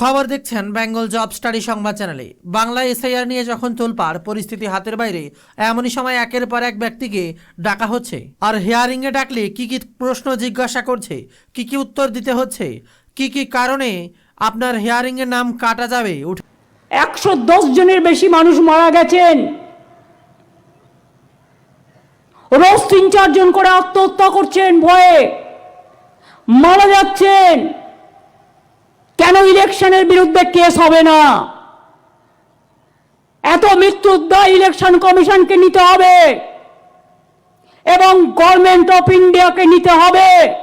খবর দেখছেন Bengal job study সংবাদ চ্যানেলে। বাংলা এসআইআর নিয়ে যখন তোলপাড়, পরিস্থিতি হাতের বাইরে, এমনই সময় একের পর এক ব্যক্তিকে ডাকা হচ্ছে। আর হিয়ারিং এ ডাকলে কি কি প্রশ্ন জিজ্ঞাসা করছে, কি কি উত্তর দিতে হচ্ছে, কি কি কারণে আপনার হিয়ারিং এর নাম কাটা যাবে একশো দশ জনের বেশি মানুষ মারা গেছেন। রোজ তিন চারজন করে আত্মহত্যা করছেন ভয়ে। মারা যাচ্ছেন। ইলেকশনের বিরুদ্ধে কেস হবে না? এত মৃত্যুর দায় ইলেকশন কমিশনকে নিতে হবে। এবং গভর্নমেন্ট অফ ইন্ডিয়াকে নিতে হবে।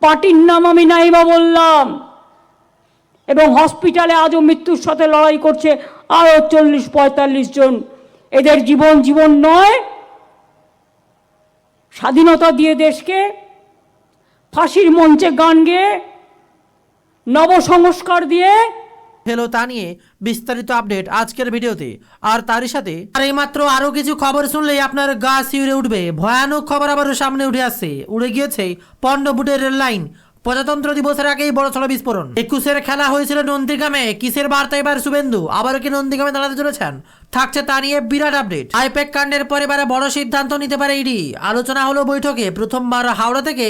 পার্টির নাম আমি নাইবা বললাম। এবং হসপিটালে আজও মৃত্যুর সাথে লড়াই করছে আরও চল্লিশ, পঁয়তাল্লিশ জন। এদের জীবন জীবন নয়। স্বাধীনতা দিয়ে দেশকে, ফাঁসির মঞ্চে গান গেয়ে নবসংস্কার দিয়ে হলো তা নিয়ে বিস্তারিত আপডেট আজকের ভিডিওতে। আর তারই সাথে, আর এইমাত্র আরও কিছু খবর শুনলেই আপনার গা শিউরে উঠবে। ভয়ানক খবর আবারও সামনে উঠে আসছে। উড়ে গিয়েছে পণ্যবুটের রেল লাইন। প্রজাতন্ত্র দিবসের আগেই বড় ছড়া বিস্ফোরণ। একুশের খেলা হয়েছিল নন্দীগ্রামে। কিসের বার্তা এবার শুভেন্দু? আবারও কি নন্দীগ্রামে দাঁড়াতে চলেছেন? থাকছে তা নিয়ে বিরাট আপডেট। আইপ্যাক কাণ্ডের পরে এবারে বড় সিদ্ধান্ত নিতে পারে ইডি। আলোচনা হলো বৈঠকে। প্রথমবার হাওড়া থেকে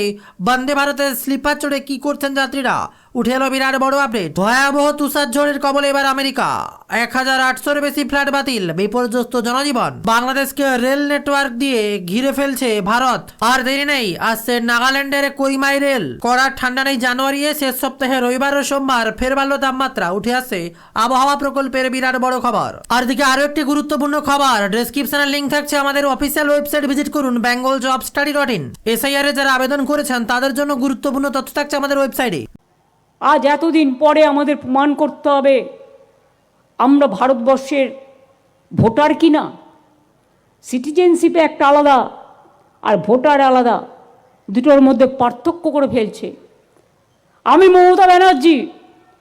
বন্দে ভারতের স্লিপার চড়ে কি করছেন যাত্রীরা? উঠে এলো বিরাট বড় আপডেট ভয়াবহ তুষার ঝড়ের কবলে এবার আমেরিকা। এক হাজার আটশোর বেশি ফ্ল্যাট বাতিল, বিপর্যস্ত জনজীবন। বাংলাদেশকে রেল নেটওয়ার্ক দিয়ে ঘিরে ফেলছে ভারত। আর দেরি নেই, আসছে নাগাল্যান্ডের কৈমাই রেল। কড়ার ঠান্ডা নেই জানুয়ারি শেষ সপ্তাহে রবিবার ও সোমবার ফের বাড়লো তাপমাত্রা। উঠে আসছে আবহাওয়া প্রকল্পের বিরাট বড় খবর। আর দিকে আরও একটি গুরুত্বপূর্ণ খবর ডেসক্রিপশনের লিঙ্ক থাকছে আমাদের অফিসিয়াল ওয়েবসাইট ভিজিট করুন Bengal job study dot in SIR এ যারা আবেদন করেছেন, তাদের জন্য গুরুত্বপূর্ণ তথ্য থাকছে আমাদের ওয়েবসাইটে আজ এতদিন পরে আমাদের প্রমাণ করতে হবে, আমরা ভারতবর্ষের ভোটার কি না? সিটিজেনশিপে একটা আলাদা আর ভোটার আলাদা, দুটোর মধ্যে পার্থক্য করে ফেলছে। আমি মমতা ব্যানার্জি,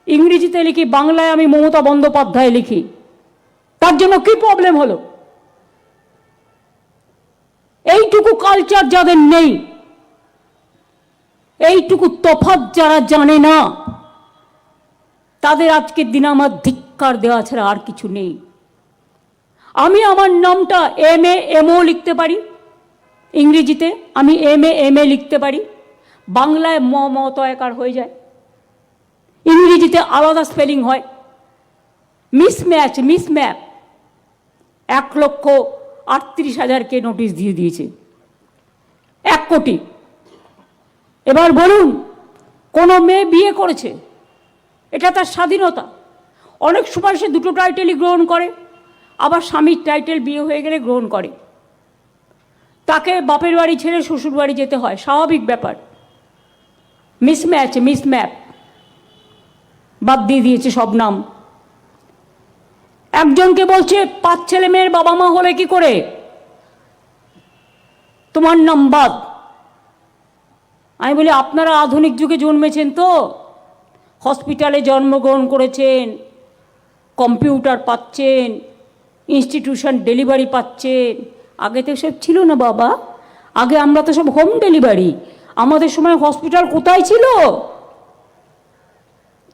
ইংরেজিতে লিখি, বাংলায় আমি মমতা বন্দ্যোপাধ্যায় লিখি। তার জন্য কি প্রবলেম হলো? এইটুকু কালচার যাদের নেই, এইটুকু তফাৎ যারা জানে না তাদের আজকের দিনে আমার ধিক্কার দেওয়া ছাড়া আর কিছু নেই। আমি আমার নামটা এম এ এমও লিখতে পারি। ইংরেজিতে আমি এম এ এম এ লিখতে পারি। বাংলায় ম ম তয়কার হয়ে যায়। ইংরেজিতে আলাদা স্পেলিং হয়। Mismatch, mismap. এক লক্ষ আটত্রিশ হাজারকে নোটিশ দিয়ে দিয়েছে। এক কোটি। এবার বলুন, কোনো মেয়ে বিয়ে করেছে? এটা তার স্বাধীনতা। অনেক সময় সে দুটো টাইটেলই গ্রহণ করে, আবার স্বামীর টাইটেল বিয়ে হয়ে গেলে গ্রহণ করে। তাকে বাপের বাড়ি ছেড়ে শ্বশুর বাড়ি যেতে হয়, স্বাভাবিক ব্যাপার। মিসম্যাচ মিসম্যাপ বাদ দিয়ে দিয়েছে সব নাম। একজনকে বলছে, পাঁচ ছেলে মেয়ের বাবা মা হলে কি করে? তোমার নাম বাদ। আমি বলি, আপনারা আধুনিক যুগে জন্মেছেন তো? হসপিটালে জন্মগ্রহণ করেছেন, কম্পিউটার পাচ্ছেন ইনস্টিটিউশন ডেলিভারি পাচ্ছেন। আগে তো সব ছিল না বাবা। আগে আমরা তো সব হোম ডেলিভারি আমাদের সময় হসপিটাল কোথায় ছিল?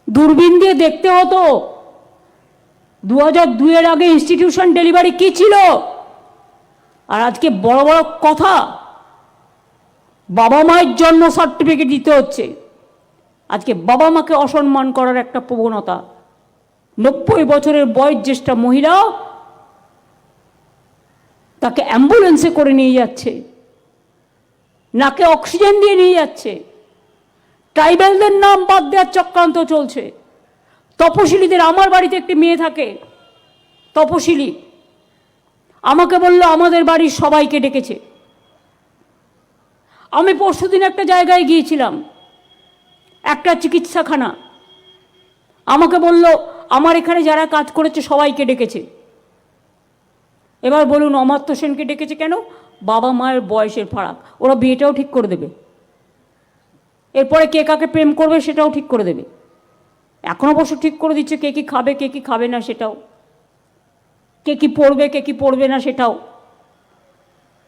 দূরবীন দিয়ে দেখতে হতো। দু হাজার দুইয়ের আগে ইনস্টিটিউশন ডেলিভারি কি ছিল? আর আজকে বড় বড় কথা। বাবা মায়ের জন্ম সার্টিফিকেট দিতে হচ্ছে। আজকে বাবা মাকে অসম্মান করার একটা প্রবণতা। নব্বই বছরের বয়োজ্যেষ্ঠা মহিলা তাকে অ্যাম্বুলেন্সে করে নিয়ে যাচ্ছে। নাকে অক্সিজেন দিয়ে নিয়ে যাচ্ছে। ট্রাইবেলদের নাম বাদ দেওয়ার চক্রান্ত চলছে। তপশিলীদের আমার বাড়িতে একটি মেয়ে থাকে। তপশিলি। আমাকে বলল, আমাদের বাড়ির সবাইকে ডেকেছে। আমি পরশুদিন একটা জায়গায় গিয়েছিলাম। একটা চিকিৎসাখানা। আমাকে বলল, আমার এখানে যারা কাজ করেছে, সবাইকে ডেকেছে। এবার বলুন অমাত্য সেনকে ডেকেছে কেন? বাবা মায়ের বয়সের ফারাক। ওরা বিয়েটাও ঠিক করে দেবে। এরপরে কে কাকে প্রেম করবে, সেটাও ঠিক করে দেবে। এখন অবশ্য ঠিক করে দিচ্ছে কে কি খাবে, কে কি খাবে না, সেটাও। কে কি পড়বে, কে কি পড়বে না, সেটাও।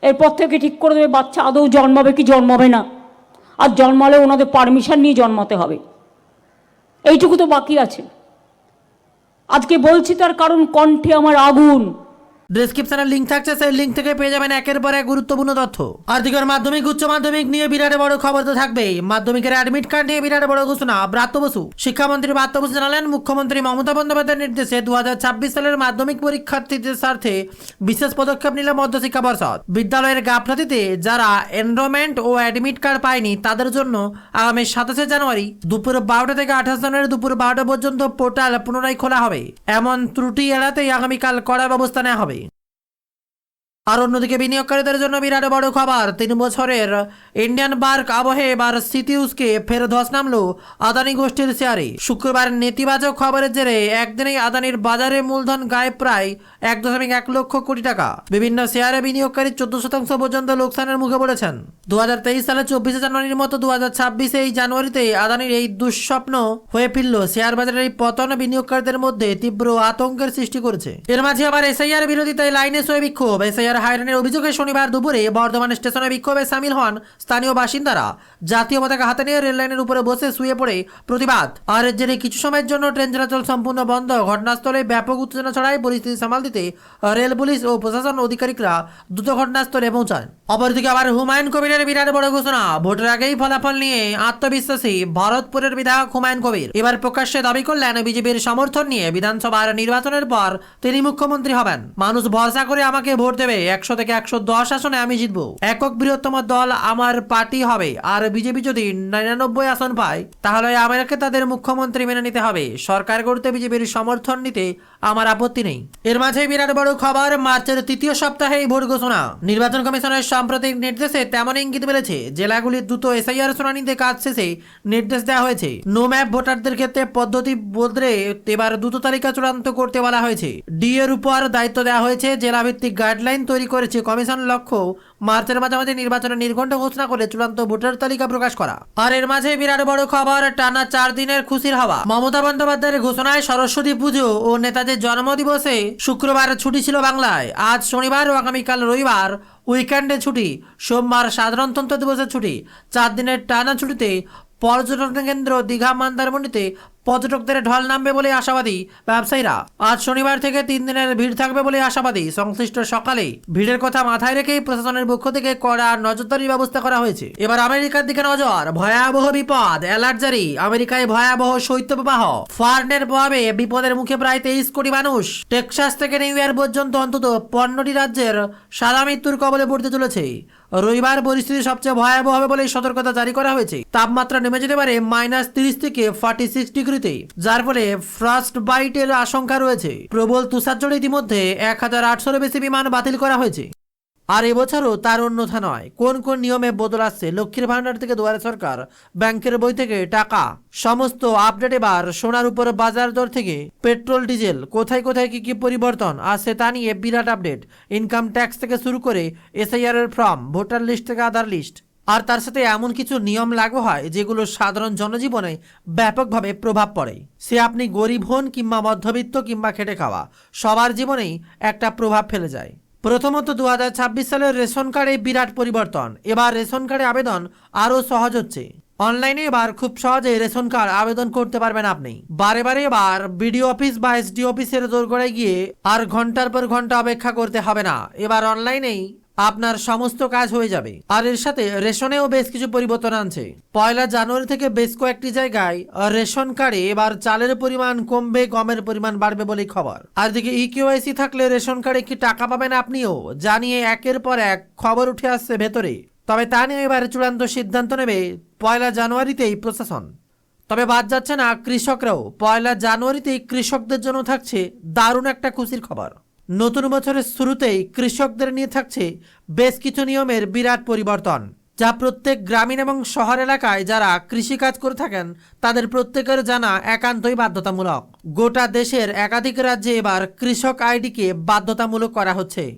এরপর থেকে ঠিক করে দেবে, বাচ্চা আদৌ জন্মাবে কি জন্মাবে না। আর জন্মালে ওনাদের পারমিশন নিয়ে জন্মাতে হবে। এইটুকু তো বাকি আছে। আজকে বলছি তার কারণ কণ্ঠে আমার আগুন। ডেসক্রিপশনে লিঙ্ক থাকছে, সেই লিঙ্ক থেকে পেয়ে যাবেন একের পর এক গুরুত্বপূর্ণ তথ্য। আর মাধ্যমিক, উচ্চ মাধ্যমিক নিয়ে বিরাট বড় খবর তো থাকবেই। মাধ্যমিকের অ্যাডমিট কার্ড নিয়ে বিরাট বড় ঘোষণা, ব্রাত্য বসু। শিক্ষামন্ত্রী ব্রাত্য বসু জানালেন, মুখ্যমন্ত্রী মমতা বন্দ্যোপাধ্যায়ের নির্দেশে দু হাজার ছাব্বিশ সালের মাধ্যমিক পরীক্ষার্থীদের স্বার্থে বিশেষ পদক্ষেপ নিল মধ্যশিক্ষা পর্ষদ। বিদ্যালয়ের গাফলাতিতে যারা এনরোলমেন্ট ও অ্যাডমিট কার্ড পায়নি, তাদের জন্য আগামী সাতাশে জানুয়ারি দুপুর বারোটা থেকে আঠাশ জানুয়ারি দুপুর বারোটা পর্যন্ত পোর্টাল পুনরায় খোলা হবে। এমন ত্রুটি এড়াতেই আগামীকাল কড়া ব্যবস্থা নেওয়া হবে। আর অন্যদিকে বিনিয়োগকারীদের জন্য বিরাট বড় খবর। তিন বছরের ইন্ডিয়ান বার্ক আবহে এবার সিটিউসকে ফের ধস নামলো আদানি গোষ্ঠীর শেয়ারে। শুক্রবার নেতিবাচক খবরের জেরে একদিনেই আদানির বাজারে মূলধন গায়ে প্রায় এক দশমিক এক লক্ষ কোটি টাকা। বিভিন্ন শেয়ারে বিনিয়োগকারী চোদ্দ শতাংশ পর্যন্ত লোকসানের মুখে পড়েছেন। দু হাজার তেইশ সালে চব্বিশে জানুয়ারির মতো দু হাজার ছাব্বিশে এই জানুয়ারিতে আদানির এই দুঃস্বপ্ন হয়ে ফিরল শেয়ার বাজারের এই পতন বিনিয়োগকারীদের মধ্যে তীব্র আতঙ্কের সৃষ্টি করেছে। এর মাঝে আবার এসআইআর বিরোধিতায় লাইনে শোয়ে বিক্ষোভ। এসআইআর হায়রানের অভিযোগে শনিবার দুপুরে বর্ধমান স্টেশনে বিক্ষোভে সামিল হন স্থানীয় বাসিন্দারা। জাতীয় পতাকা হাতে নিয়ে রেল লাইনের উপরে বসে শুয়ে পড়ে প্রতিবাদ। আর এর জেরে কিছু সময়ের জন্য ট্রেন চলাচল সম্পূর্ণ বন্ধ। ঘটনাস্থলে ব্যাপক উত্তেজনা ছড়ায় পরিস্থিতি সামাল দিতে রেল পুলিশ ও প্রশাসন আধিকারিকরা দ্রুত ঘটনাস্থলে পৌঁছান অপরদিকে আবার হুমায়ুন কবিরের বিরাট বড় ঘোষণা, ভোটের আগেই ফলাফল নিয়ে আত্মবিশ্বাসী ভারতপুরের বিধায়ক হুমায়ুন কবির। এবার প্রকাশ্যে দাবি করলেন বিজেপির সমর্থন নিয়ে বিধানসভার নির্বাচনের পর তিনি মুখ্যমন্ত্রী হবেন। মানুষ ভরসা করে আমাকে ভোট দেবে। একশো থেকে একশো দশ আসনে আমি জিতবো। একক বৃহত্তম দল আমার পার্টি হবে। আর বিজেপি যদি নিরানব্বই আসন পায়, তাহলে আমাকে তাদের মুখ্যমন্ত্রী মেনে নিতে হবে। সরকার গড়তে বিজেপির সমর্থন নিতে আমার আপত্তি নেই। এর মাঝে বিরাট বড় খবর, মার্চের তৃতীয় সপ্তাহে ভোট ঘোষণা। নির্বাচন কমিশনের সাম্প্রতিক নির্দেশে তেমন ইঙ্গিত মিলেছে, জেলাগুলির দ্রুত এসআইআর শুনানিতে কাজ শেষে নির্দেশ দেওয়া হয়েছে। নো ম্যাপ ভোটারদের ক্ষেত্রে পদ্ধতি বদলে এবার দ্রুত তালিকা চূড়ান্ত করতে বলা হয়েছে। ডি এর উপর দায়িত্ব দেওয়া হয়েছে জেলা ভিত্তিক গাইডলাইন তৈরি করেছে কমিশন লক্ষ্য মার্চের মাঝামাঝি নির্বাচনের নির্ঘণ্ট ঘোষণা করে চূড়ান্ত ভোটার তালিকা প্রকাশ করা। আর এর মাঝে বিরাট বড় খবর, টানা চার দিনের খুশির হওয়া। মমতা বন্দ্যোপাধ্যায়ের ঘোষণায় সরস্বতী পুজো ও নেতাজির জন্মদিবসে শুক্রবার ছুটি ছিল বাংলায়। আজ শনিবার ও আগামীকাল রবিবার উইকেন্ডে ছুটি, সোমবার সাধারণতন্ত্র দিবসের ছুটি। চার দিনের টানা ছুটিতে পর্যটন কেন্দ্র দীঘা, মন্দারমণিতে পর্যটকদের ঢল নামবে বলে আশাবাদী ব্যবসায়ীরা। আজ শনিবার থেকে তিন দিনের ভিড় থাকবে বলে আশাবাদী সংশ্লিষ্ট সকালে। ভিড়ের কথা মাথায় রেখেই প্রশাসনের পক্ষ থেকে কড়া নজরদারির ব্যবস্থা করা হয়েছে। এবার আমেরিকার দিকে নজর। ভয়াবহ বিপদ, অ্যালার্ট জারি। আমেরিকায় ভয়াবহ শৈত্যপ্রবাহ ফার্নের প্রভাবে বিপদের মুখে প্রায় তেইশ কোটি মানুষ। টেক্সাস থেকে নিউ ইয়র্ক পর্যন্ত অন্তত পনেরোটি রাজ্যের সাদা মৃত্যুর কবলে পড়তে চলেছে। রবিবার পরিস্থিতি সবচেয়ে ভয়াবহ হবে বলে সতর্কতা জারি করা হয়েছে। তাপমাত্রা নেমে যেতে পারে মাইনাস তিরিশ থেকে ফর্টি সিক্স ডিগ্রিতে, যার ফলে ফ্রস্ট বাইটের আশঙ্কা রয়েছে। প্রবল তুষারঝড়ে ইতিমধ্যে এক হাজার আটশোর বেশি বিমান বাতিল করা হয়েছে। আর এবছরও তার অন্যথা নয়। কোন কোন নিয়মে বদল আসছে লক্ষ্মীর ভাণ্ডার থেকে দুয়ারে সরকার, ব্যাংকের বই থেকে টাকা? সমস্ত আপডেট এবার সোনার উপর বাজার দর থেকে। পেট্রোল, ডিজেল, কোথায় কোথায় কি কি পরিবর্তন আসছে তা নিয়ে বিরাট আপডেট। ইনকাম ট্যাক্স থেকে শুরু করে এসআইআর এর ফর্ম, ভোটার লিস্ট থেকে আধার লিস্ট। আর তার সাথে এমন কিছু নিয়ম লাগু হয় যেগুলো সাধারণ জনজীবনে ব্যাপকভাবে প্রভাব পড়ে। সে আপনি গরিব হন কিংবা মধ্যবিত্ত কিংবা খেটে খাওয়া, সবার জীবনেই একটা প্রভাব ফেলে যায়। প্রথমত দু সালের রেশন কার্ডে বিরাট পরিবর্তন। এবার রেশন কার্ডে আবেদন আরও সহজ হচ্ছে। অনলাইনে এবার খুব সহজে রেশন কার্ড আবেদন করতে পারবেন আপনি। বারে বারে এবার বিডিও অফিস বা এসডি অফিসের দোরগোড়ায় গিয়ে আর ঘণ্টার পর ঘণ্টা অপেক্ষা করতে হবে না। এবার অনলাইনেই আপনার সমস্ত কাজ হয়ে যাবে। আর এর সাথে রেশনেও বেশ কিছু পরিবর্তন আনছে। পয়লা জানুয়ারি থেকে বেশ কয়েকটি জায়গায় রেশন কার্ডে এবার চালের পরিমাণ কমবে, গমের পরিমাণ বাড়বে বলেই খবর। আর দিকে ইকিউআইসি থাকলে রেশন কার্ডে কি টাকা পাবেন আপনিও, জানিয়ে একের পর এক খবর উঠে আসছে ভেতরে। তবে তা নিয়ে এবার চূড়ান্ত সিদ্ধান্ত নেবে পয়লা জানুয়ারিতেই প্রশাসন। তবে বাদ যাচ্ছে না, কৃষকরাও। পয়লা জানুয়ারিতেই কৃষকদের জন্য থাকছে দারুণ একটা খুশির খবর। নতুন বছরের শুরুতেই কৃষকদের নিয়ে থাকছে বেশ কিছু নিয়মের বিরাট পরিবর্তন, যা প্রত্যেক গ্রামীণ এবং শহর এলাকায় যারা কৃষিকাজ করে থাকেন, তাদের প্রত্যেকের জানা একান্তই বাধ্যতামূলক। গোটা দেশের একাধিক রাজ্যে এবার কৃষক আইডিকে বাধ্যতামূলক করা হচ্ছে।